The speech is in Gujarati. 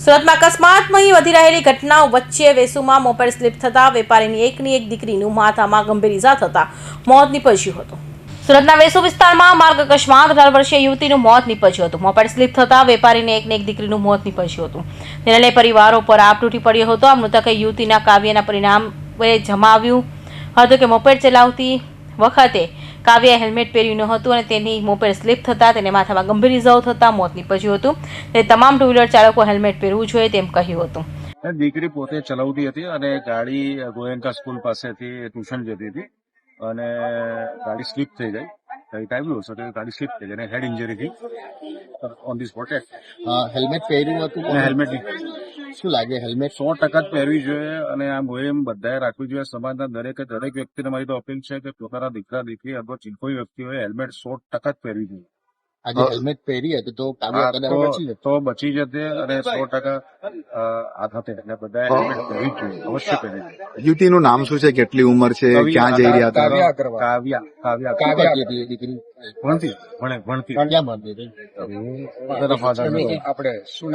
સુરતમાં અકસ્માતમય વધી રહેલી ઘટનાઓ વચ્ચે વેસુમાં મોપેડ સ્લીપ થતા વેપારીની એકની એક દીકરીનું માથામાં ગંભીર ઇજા થતા મોત નીપજ્યું હતું. સુરતના વેસુ વિસ્તારમાં માર્ગ અકસ્માત, અઢાર વર્ષીય યુવતીનું મોત નીપજ્યું હતું. મોપેડ સ્લીપ થતા વેપારીને એકને એક દીકરીનું મોત નીપજ્યું હતું. તેને લઈ પરિવારો પર આપ તૂટી પડ્યો હતો. આ મૃતકે યુવતીના કાવ્યના પરિણામે જમાવ્યું હતું કે મોપેડ ચલાવતી વખતે કાવ્યાએ હેલ્મેટ પહેર્યું ન હતું અને તેની મોપેડ સ્લીપ થતાં તેને માથામાં ગંભીર ઇજાઓ થતાં મોત નીપજ્યું હતું. તે તમામ ટુ વ્હીલર ચાલકો હેલ્મેટ પહેરવું જોઈએ તેમ કહ્યું હતું. દીકરી પોતે ચલાવતી હતી અને ગાડી ગોયંકા સ્કૂલ પાસેથી ટ્યુશન જતી હતી અને ગાડી સ્લીપ થઈ ગઈ. ગાડી સ્લીપ થઈ ગઈ અને હેડ ઇન્જરી થી ઓન ધી સ્પોટ હેલ્મેટ પહેર્યું હતું. હેલ્મેટ શું લાગે? હેલ્મેટ સો ટકા જ પહેરવી જોઈએ અને આ મોહિમ બધાએ રાખવી જોઈએ. સમાજના દરેકે દરેક વ્યક્તિને મારી તો અપીલ છે કે પોતાના દીકરા દીકરી અથવા કોઈ વ્યક્તિ હોય હેલ્મેટ સો ટકા જ પહેરવી જોઈએ. આજે હેલ્મેટ પહેરી હતી તો તો- બચી જતી. અને સો ટકા આ થતે એટલે બધાએ હેલ્મેટ પહેરવી જોઈએ. અવશ્ય પહેરવી યુવતીનું નામ શું છે? કેટલી ઉંમર છે? ક્યાં જઈ રહ્યા હતા? કાવ્યા કાવ્યા કાવ્યા. દીકરી? ભણતી. ભણે ભણતી. ક્યાં ભણતી આપણે શું